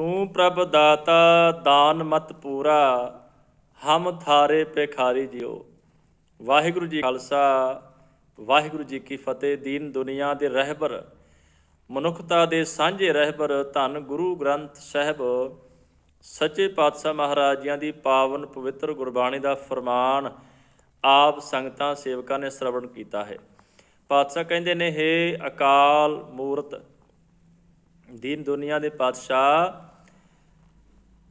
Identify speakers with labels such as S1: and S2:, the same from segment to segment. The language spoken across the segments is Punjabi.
S1: ਤੂੰ ਪ੍ਰਭ ਦਾਤਾ, ਦਾਨ ਮਤ ਪੂਰਾ, ਹਮ ਥਾਰੇ ਭਿਖਾਰੀ ਜਿਓ ਵਾਹਿਗੁਰੂ ਜੀ ਖਾਲਸਾ, ਵਾਹਿਗੁਰੂ ਜੀ ਕੀ ਫਤਿਹ। ਦੀਨ ਦੁਨੀਆ ਦੇ ਰਹਿਬਰ, ਮਨੁੱਖਤਾ ਦੇ ਸਾਂਝੇ ਰਹਿਬਰ ਧੰਨ ਗੁਰੂ ਗ੍ਰੰਥ ਸਾਹਿਬ, ਸੱਚੇ ਪਾਤਸ਼ਾਹ ਮਹਾਰਾਜਿਆਂ ਦੀ ਪਾਵਨ ਪਵਿੱਤਰ ਗੁਰਬਾਣੀ ਦਾ ਫਰਮਾਨ ਆਪ ਸੰਗਤਾਂ ਸੇਵਕਾਂ ਨੇ ਸ਼ਰਵਣ ਕੀਤਾ ਹੈ। ਪਾਤਸ਼ਾਹ ਕਹਿੰਦੇ ਨੇ हे ਅਕਾਲ ਮੂਰਤ, ਦੀਨ ਦੁਨੀਆ ਦੇ ਪਾਤਸ਼ਾਹ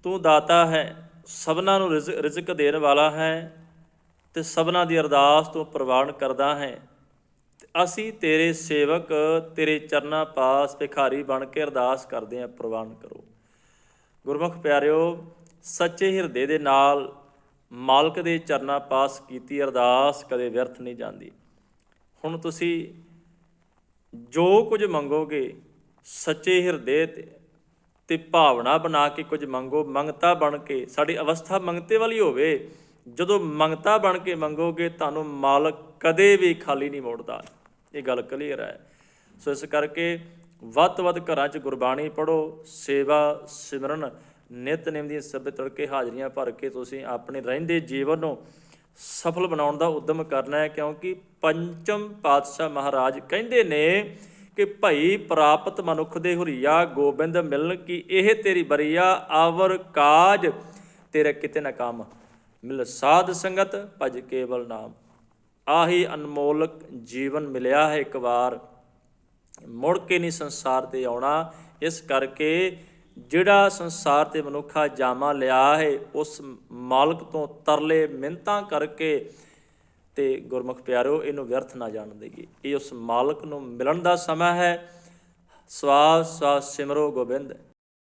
S1: ਤੂੰ ਦਾਤਾ ਹੈ, ਸਭਨਾਂ ਨੂੰ ਰਿਜ਼ਕ ਰਿਜ਼ਕ ਦੇਣ ਵਾਲਾ ਹੈ ਤੇ ਸਭਨਾਂ ਦੀ ਅਰਦਾਸ ਤੋਂ ਪ੍ਰਵਾਨ ਕਰਦਾ ਹੈ। ਅਸੀਂ ਤੇਰੇ ਸੇਵਕ, ਤੇਰੇ ਚਰਨਾਂ ਪਾਸ ਭਿਖਾਰੀ ਬਣ ਕੇ ਅਰਦਾਸ ਕਰਦੇ ਹਾਂ, ਪ੍ਰਵਾਨ ਕਰੋ। ਗੁਰਮੁਖ ਪਿਆਰਿਓ, ਸੱਚੇ ਹਿਰਦੇ ਦੇ ਨਾਲ ਮਾਲਕ ਦੇ ਚਰਨਾਂ ਪਾਸ ਕੀਤੀ ਅਰਦਾਸ ਕਦੇ ਵਿਅਰਥ ਨਹੀਂ ਜਾਂਦੀ। ਹੁਣ ਤੁਸੀਂ ਜੋ ਕੁਝ ਮੰਗੋਗੇ, ਸੱਚੇ ਹਿਰਦੇ ਤੇ ਤੇ ਭਾਵਨਾ ਬਣਾ ਕੇ ਕੁਝ ਮੰਗੋ, ਮੰਗਤਾ ਬਣ ਕੇ, ਸਾਡੀ ਅਵਸਥਾ ਮੰਗਤੇ ਵਾਲੀ ਹੋਵੇ। ਜਦੋਂ ਮੰਗਤਾ ਬਣ ਕੇ ਮੰਗੋਗੇ, ਤੁਹਾਨੂੰ ਮਾਲਕ ਕਦੇ ਵੀ ਖਾਲੀ ਨਹੀਂ ਮੋੜਦਾ। ਇਹ ਗੱਲ ਕਲੀਅਰ ਹੈ। ਸੋ ਇਸ ਕਰਕੇ ਵੱਧ ਤੋਂ ਵੱਧ ਘਰਾਂ 'ਚ ਗੁਰਬਾਣੀ ਪੜੋ ਸੇਵਾ, ਸਿਮਰਨ ਨਿਤਨੇਮ ਦੀਆਂ ਸਭੇ ਤੜਕੇ ਹਾਜ਼ਰੀਆਂ ਭਰ ਕੇ ਤੁਸੀਂ ਆਪਣੇ ਰਹਿੰਦੇ ਜੀਵਨ ਨੂੰ ਸਫਲ ਬਣਾਉਣ ਦਾ ਉਦਮ ਕਰਨਾ ਹੈ, ਕਿਉਂਕਿ ਪੰਚਮ ਪਾਤਸ਼ਾਹ ਮਹਾਰਾਜ ਕਹਿੰਦੇ ਨੇ ਕਿ ਭਈ ਪ੍ਰਾਪਤ ਮਨੁੱਖ ਦੇ ਹੁਰੀਆ ਗੋਬਿੰਦ ਮਿਲਨ ਕੀ ਇਹ ਤੇਰੀ ਬਰੀਆ ਆਵਰ ਕਾਜ, ਤੇਰੇ ਕਿਤੇ ਨਾ ਕੰਮ। ਮਿਲ ਸਾਧ ਸੰਗਤ, ਭਜ ਕੇਵਲ ਨਾਮ। ਆਹੀ ਅਨਮੋਲਕ ਜੀਵਨ ਮਿਲਿਆ ਹੈ ਇੱਕ ਵਾਰ। ਮੁੜ ਕੇ ਨਹੀਂ ਸੰਸਾਰ ਤੇ ਆਉਣਾ। ਇਸ ਕਰਕੇ ਜਿਹੜਾ ਸੰਸਾਰ ਤੇ ਮਨੁੱਖਾ ਜਾਮਾ ਲਿਆ ਹੈ, ਉਸ ਮਾਲਕ ਤੋਂ ਤਰਲੇ ਮਿੰਤਾਂ ਕਰਕੇ ਤੇ ਗੁਰਮੁਖ ਪਿਆਰੋ, ਇਹਨੂੰ ਵਿਅਰਥ ਨਾ ਜਾਣ ਦੇਗੀ ਇਹ ਉਸ ਮਾਲਕ ਨੂੰ ਮਿਲਣ ਦਾ ਸਮਾਂ ਹੈ। ਸਵਾਸ ਸਵਾਸ ਸਿਮਰੋ ਗੋਬਿੰਦ।